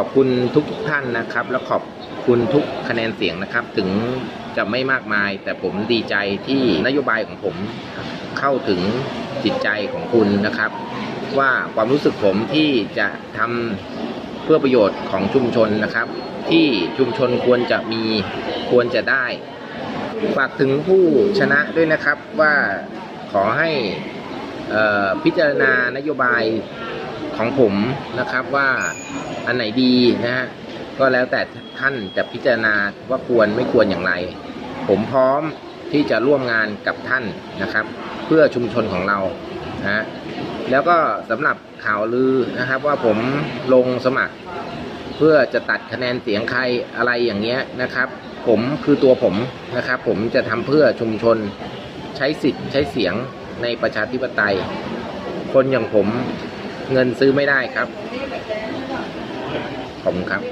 ขอบคุณทุกทุกท่านนะครับ และขอบคุณทุกคะแนนเสียงนะครับ ถึงจะไม่มากมาย แต่ผมดีใจที่นโยบายของผมเข้าถึงจิตใจของคุณนะครับ ว่าความรู้สึกผมที่จะทำเพื่อประโยชน์ของชุมชนนะครับ ที่ชุมชนควรจะมีควรจะได้ ฝากถึงผู้ชนะด้วยนะครับว่าขอให้พิจารณานโยบาย ของผมนะครับว่าอันไหนดีนะฮะก็แล้วแต่ท่านจะพิจารณาว่าควรไม่ควรอย่างไร ผมพร้อมที่จะร่วมงานกับท่านนะครับ เพื่อชุมชนของเรานะฮะแล้วก็สำหรับข่าวลือนะครับว่าผมลงสมัคร เพื่อจะตัดคะแนนเสียงใครอะไรอย่างเงี้ยนะครับ ผมคือตัวผมนะครับ ผมจะทำเพื่อชุมชนใช้สิทธิ์ใช้เสียงในประชาธิปไตย คนอย่างผม เงินซื้อไม่ได้ครับ ขอบคุณครับ